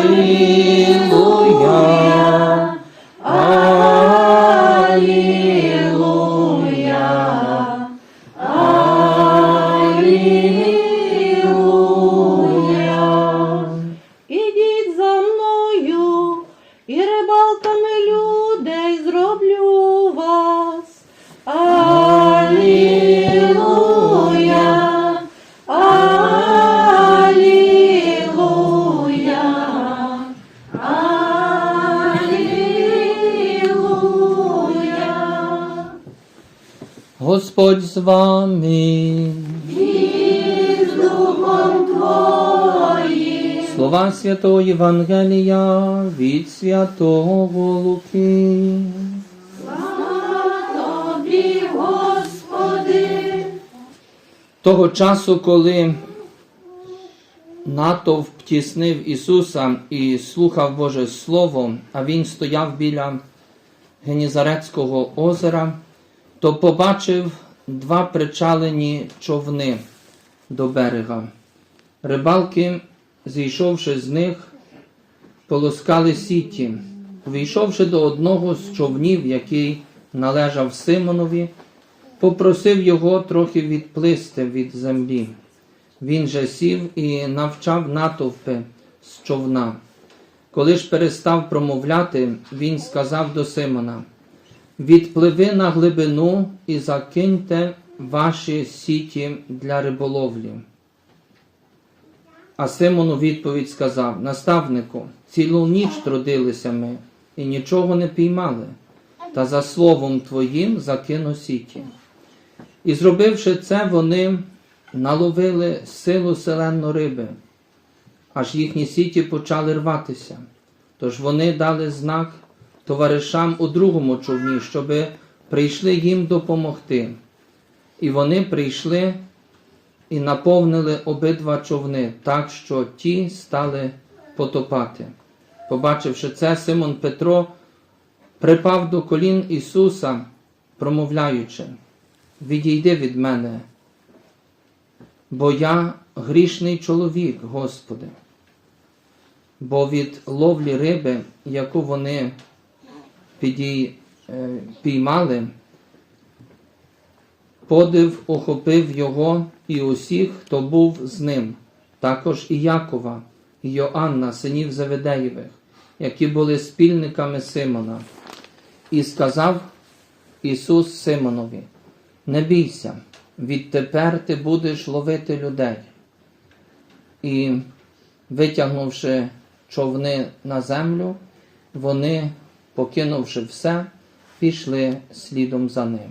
Amen. Господь з вами. І з духом твоїм. Слова Святого Євангелія від Святого Луки. Тобі, Господи. Того часу, коли натовп тіснив Ісуса і слухав Боже Слово, а Він стояв біля Генізарецького озера, то побачив два причалені човни до берега. Рибалки, зійшовши з них, полоскали сіті. Увійшовши до одного з човнів, який належав Симонові, попросив його трохи відплисти від землі. Він же сів і навчав натовпи з човна. Коли ж перестав промовляти, він сказав до Симона: Відпливи на глибину і закиньте ваші сіті для риболовлі. А Симон у відповідь сказав: Наставнику, цілу ніч трудилися ми і нічого не піймали, та за словом твоїм закину сіті. І зробивши це, вони наловили силу селенно риби, аж їхні сіті почали рватися. Тож вони дали знак товаришам у другому човні, щоби прийшли їм допомогти. І вони прийшли і наповнили обидва човни, так що ті стали потопати. Побачивши це, Симон Петро припав до колін Ісуса, промовляючи: Відійди від мене, бо я грішний чоловік, Господи. Бо від ловлі риби, яку вони піймали, подив охопив його і усіх, хто був з ним, також і Якова, і Йоанна, синів Заведеєвих, які були спільниками Симона. І сказав Ісус Симонові: Не бійся, відтепер ти будеш ловити людей. І, витягнувши човни на землю, вони, покинувши все, пішли слідом за ним.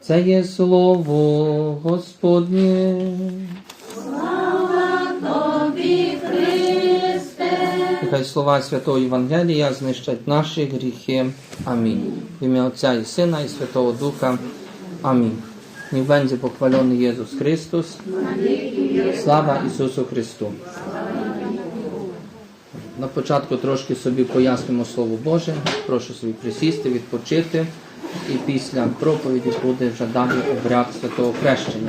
Це є слово Господнє. Тобі, Христе. Нехай слова Святого Євангелія знищать наші гріхи. Амінь. В ім'я Отця і Сина, і Святого Духа. Амінь. Niech będzie pochwalony Jezus Chrystus. Слава Ісусу Христу. На початку трошки собі пояснимо Слово Боже. Прошу собі присісти, відпочити. І після проповіді буде вже далі обряд святого хрещення.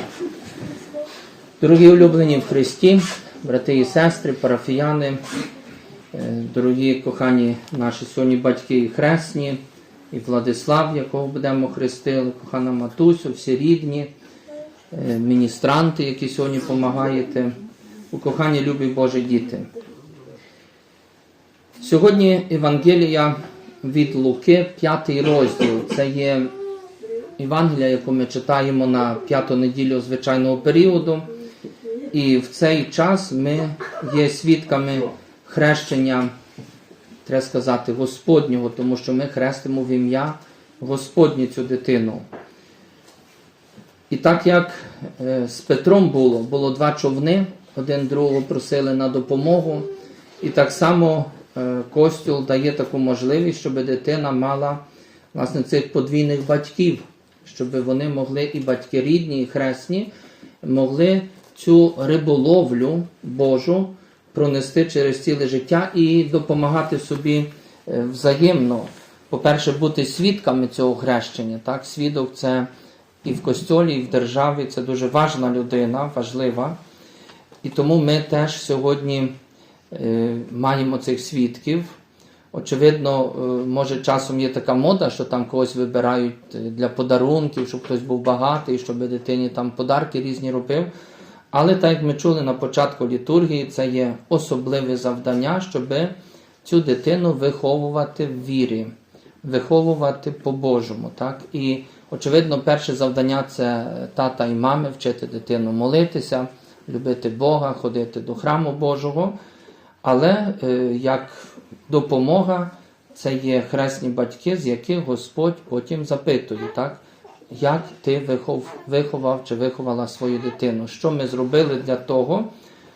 Дорогі улюблені в Христі, брати і сестри, парафіяни, е, дорогі кохані наші сьогодні батьки і хресні, і Владислав, якого будемо хрестили, кохана Матусю, всі рідні, е, міністранти, які сьогодні допомагаєте, у кохані любі Божі діти. Сьогодні Євангелія від Луки, п'ятий розділ. Це є Євангелія, яку ми читаємо на п'яту неділю звичайного періоду. І в цей час ми є свідками хрещення, треба сказати, Господнього, тому що ми хрестимо в ім'я Господнє цю дитину. І так як е, з Петром було, було два човни, один другого просили на допомогу. І так само Костюл дає таку можливість, щоб дитина мала власне цих подвійних батьків, щоб вони могли і батьки рідні, і хресні, могли цю риболовлю Божу пронести через ціле життя і допомагати собі е, взаємно. По-перше, бути свідками цього хрещення. Так? Свідок це і в костьолі, і в державі це дуже важна людина, важлива. І тому ми теж сьогодні е, маємо цих свідків. Очевидно, е, може часом є така мода, що там когось вибирають е, для подарунків, щоб хтось був багатий, щоб дитині там подарки різні робив. Але так як ми чули на початку літургії, це є особливе завдання, щоб цю дитину виховувати в вірі, виховувати по-божому. Так? І очевидно, перше завдання це тата і мами вчити дитину молитися, любити Бога, ходити до храму Божого. Але е, як допомога, це є хресні батьки, з яких Господь потім запитує, так? як ти вихов, виховав чи виховала свою дитину. Що ми зробили для того,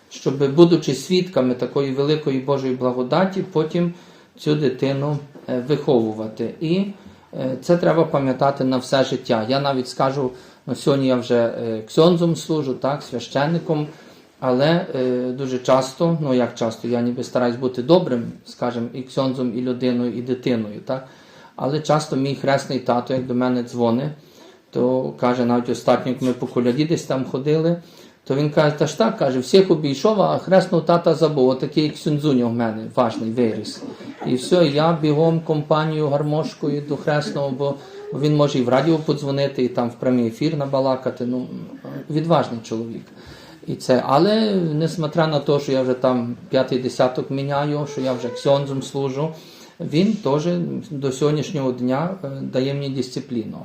щоб, будучи свідками такої великої Божої благодаті, потім цю дитину е, виховувати. І е, це треба пам'ятати на все життя. Я навіть скажу, ну, сьогодні я вже ксьонзом служу, так, священником. Але е, дуже часто, ну як часто, я ніби стараюсь бути добрим, скажімо, і ксьонзом, і людиною, і дитиною. Так? Але часто мій хресний тато, як до мене дзвонить, то каже, навіть останньо, як ми по коляді десь там ходили, то він каже, та ж так, каже, всіх обійшов, а хресного тата забув, отакий ксюнзунь у мене, важний виріс. І все, я бігом компанію гармошкою до хресного, бо він може і в радіо подзвонити, і там в прямий ефір набалакати. Ну, відважний чоловік. І це, але несмотря на те, що я вже там п'ятий десяток міняю, що я вже ксьонзом служу, він теж до сьогоднішнього дня е, дає мені дисципліну.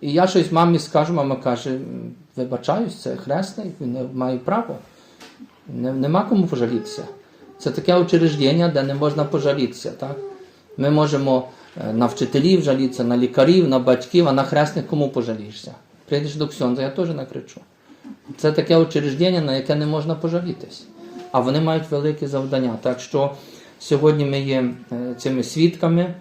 І я щось мамі скажу, мама каже, вибачаюсь, це хресний, він має право. Нема кому пожалітися. Це таке учреждення, де не можна пожалітися. Так? Ми можемо е, на вчителів жалітися, на лікарів, на батьків, а на хресних кому пожалієшся? Прийдеш до ксьонза, я теж накричу. Це таке учреждення, на яке не можна пожалітись. А вони мають велике завдання. Так що сьогодні ми є е, цими свідками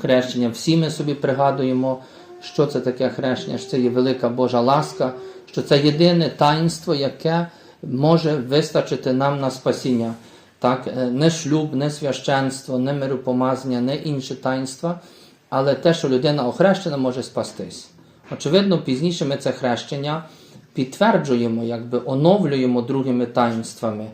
хрещення. Всі ми собі пригадуємо, що це таке хрещення, що це є велика Божа ласка, що це єдине таїнство, яке може вистачити нам на спасіння. Так, е, не шлюб, не священство, не миропомазання, не інші таїнства, але те, що людина охрещена, може спастись. Очевидно, пізніше ми це хрещення підтверджуємо, якби оновлюємо другими таїнствами.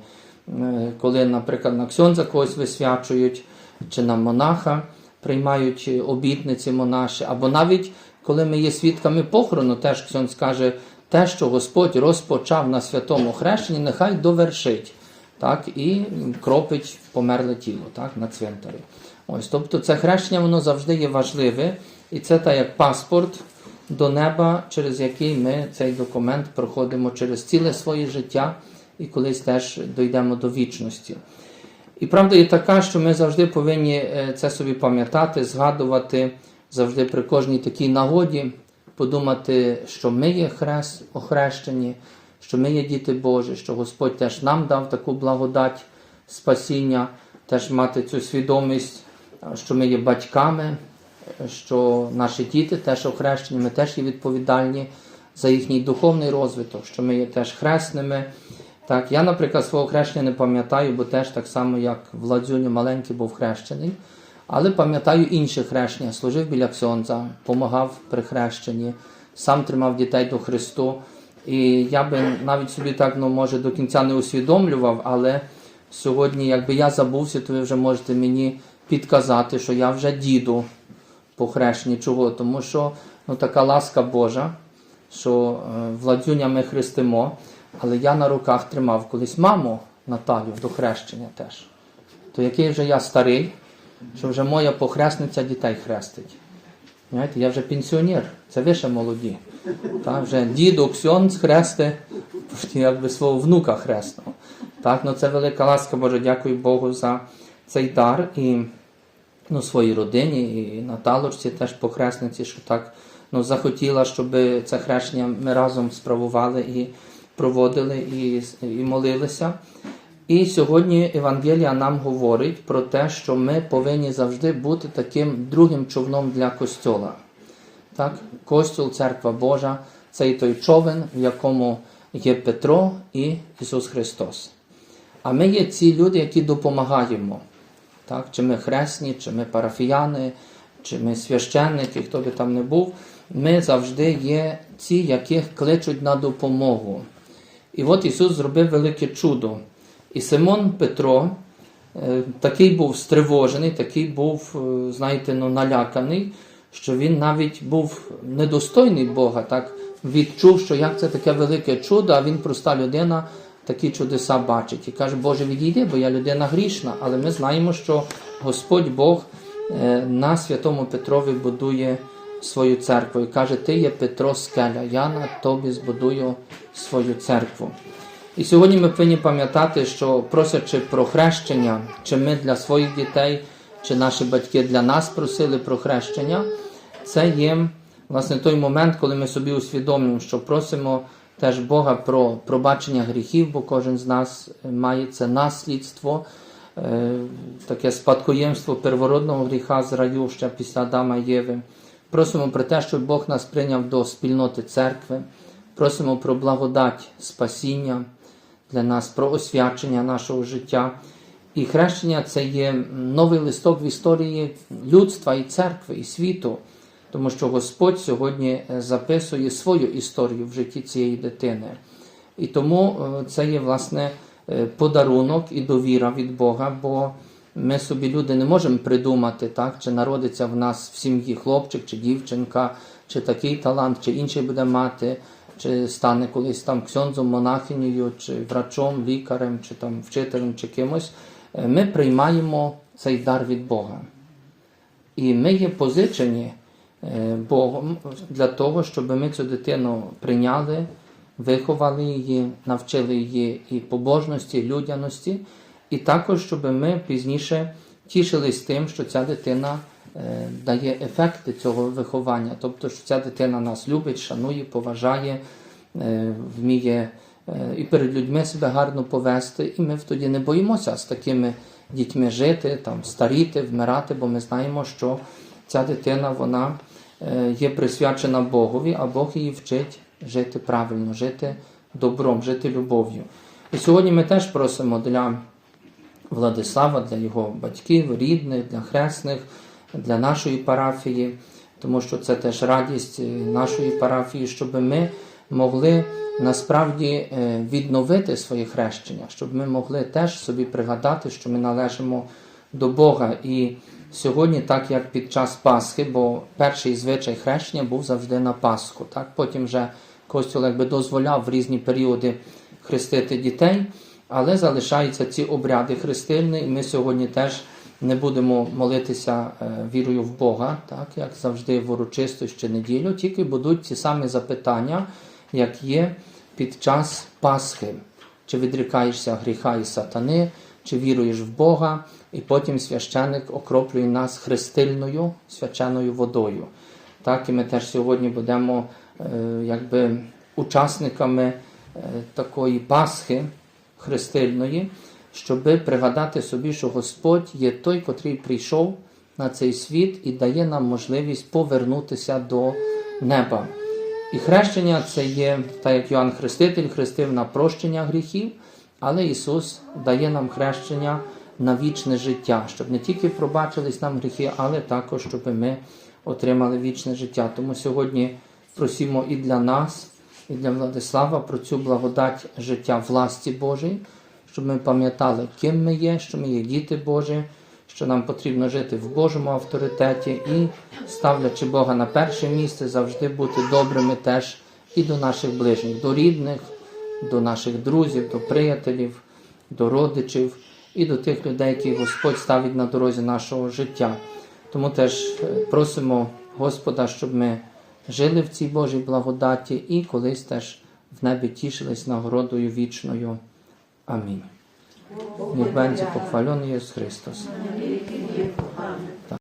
Е, Коли, наприклад, на ксьонза когось висвячують, чи на монаха приймають е, обітниці монаші, або навіть коли ми є свідками похорону, теж ксьонз каже, те, що Господь розпочав на святому хрещенні, нехай довершить. Так, і кропить померле тіло так, на цвинтарі. Ось, тобто це хрещення воно завжди є важливе, і це так як паспорт до неба, через який ми цей документ проходимо через ціле своє життя і колись теж дійдемо до вічності. І правда є така, що ми завжди повинні е, це собі пам'ятати, згадувати завжди при кожній такій нагоді, подумати, що ми є хрест, охрещені, що ми є діти Божі, що Господь теж нам дав таку благодать спасіння, теж мати цю свідомість, що ми є батьками, що наші діти теж охрещені, ми теж є відповідальні за їхній духовний розвиток, що ми є теж хресними. Так, я, наприклад, свого хрещення не пам'ятаю, бо теж так само, як Владзюню маленький був хрещений. Але пам'ятаю інші хрещення. Служив біля Ксьонза, помагав при хрещенні, сам тримав дітей до Христу. І я би навіть собі так, ну, може, до кінця не усвідомлював, але сьогодні, якби я забувся, то ви вже можете мені підказати, що я вже діду по хрещенні. Чого? Тому що ну, така ласка Божа, що е, Владзюня ми хрестимо, але я на руках тримав колись маму Наталю до хрещення теж. То який вже я старий, що вже моя похресниця дітей хрестить. Знаєте, я вже пенсіонер, це ви ще молоді. Так, вже діду Ксьон хрести, якби свого внука хресного. Так, ну це велика ласка Божа, дякую Богу за цей дар і ну, своїй родині, і Наталочці теж похресниці, що так ну, захотіла, щоб це хрещення ми разом справували і проводили і, і молилися. І сьогодні Евангелія нам говорить про те, що ми повинні завжди бути таким другим човном для Костьола. Так? Костюл, церква Божа це і той човен, в якому є Петро і Ісус Христос. А ми є ці люди, які допомагаємо. Так? Чи ми хресні, чи ми парафіяни, чи ми священники, хто би там не був, ми завжди є ці, яких кличуть на допомогу. І от Ісус зробив велике чудо. І Симон Петро, е, такий був стривожений, такий був, е, знаєте, ну, наляканий, що він навіть був недостойний Бога, так відчув, що як це таке велике чудо, а він проста людина. Такі чудеса бачить і каже, Боже, відійди, бо я людина грішна. Але ми знаємо, що Господь Бог е, на святому Петрові будує свою церкву і каже: Ти є Петро Скеля, я на тобі збудую свою церкву. І сьогодні ми повинні пам'ятати, що просячи про хрещення, чи ми для своїх дітей, чи наші батьки для нас просили про хрещення, це є власне той момент, коли ми собі усвідомлюємо, що просимо теж Бога про пробачення гріхів, бо кожен з нас має це наслідство, е, таке спадкоємство первородного гріха з раю ще після Адама і Єви. Просимо про те, щоб Бог нас прийняв до спільноти церкви. Просимо про благодать спасіння для нас, про освячення нашого життя. І хрещення це є новий листок в історії людства і церкви, і світу, тому що Господь сьогодні е, записує свою історію в житті цієї дитини. І тому е, це є власне е, подарунок і довіра від Бога, бо ми собі люди не можемо придумати, так, чи народиться в нас в сім'ї хлопчик чи дівчинка, чи такий талант, чи інший буде мати, чи стане колись там ксьонзом, монахинею, чи врачом, лікарем, чи там вчителем, чи кимось. Ми приймаємо цей дар від Бога. І ми є позичені Богом для того, щоб ми цю дитину прийняли, виховали її, навчили її і побожності, і людяності, і також, щоб ми пізніше тішились тим, що ця дитина е, дає ефекти цього виховання, тобто, що ця дитина нас любить, шанує, поважає, е, вміє е, і перед людьми себе гарно повести, і ми тоді не боїмося з такими дітьми жити, там, старіти, вмирати, бо ми знаємо, що ця дитина вона е, є присвячена Богові, а Бог її вчить жити правильно, жити добром, жити любов'ю. І сьогодні ми теж просимо для Владислава, для його батьків, рідних, для хресних, для нашої парафії, тому що це теж радість е, нашої парафії, щоб ми могли насправді е, відновити своє хрещення, щоб ми могли теж собі пригадати, що ми належимо до Бога. І сьогодні, так як під час Пасхи, бо перший звичай хрещення був завжди на Пасху. Так? Потім вже Костюл якби дозволяв в різні періоди хрестити дітей, але залишаються ці обряди хрестильні, і ми сьогодні теж не будемо молитися е, вірою в Бога, так як завжди в урочисту чи неділю, тільки будуть ті самі запитання, як є під час Пасхи. Чи відрікаєшся гріха і сатани, чи віруєш в Бога, і потім священик окроплює нас хрестильною свяченою водою. Так, і ми теж сьогодні будемо е, якби учасниками е, такої Пасхи хрестильної, щоб пригадати собі, що Господь є той, котрий прийшов на цей світ і дає нам можливість повернутися до неба. І хрещення це є, так як Йоанн Хреститель хрестив на прощення гріхів, але Ісус дає нам хрещення на вічне життя, щоб не тільки пробачились нам гріхи, але також, щоб ми отримали вічне життя. Тому сьогодні просимо і для нас, і для Владислава про цю благодать життя власті Божої, щоб ми пам'ятали, ким ми є, що ми є діти Божі, що нам потрібно жити в Божому авторитеті і, ставлячи Бога на перше місце, завжди бути добрими теж і до наших ближніх, до рідних, до наших друзів, до приятелів, до родичів і до тих людей, які Господь ставить на дорозі нашого життя. Тому теж е, просимо Господа, щоб ми жили в цій Божій благодаті і колись теж в небі тішились нагородою вічною. Амінь. Niech będzie pochwalony Jezus Chrystus.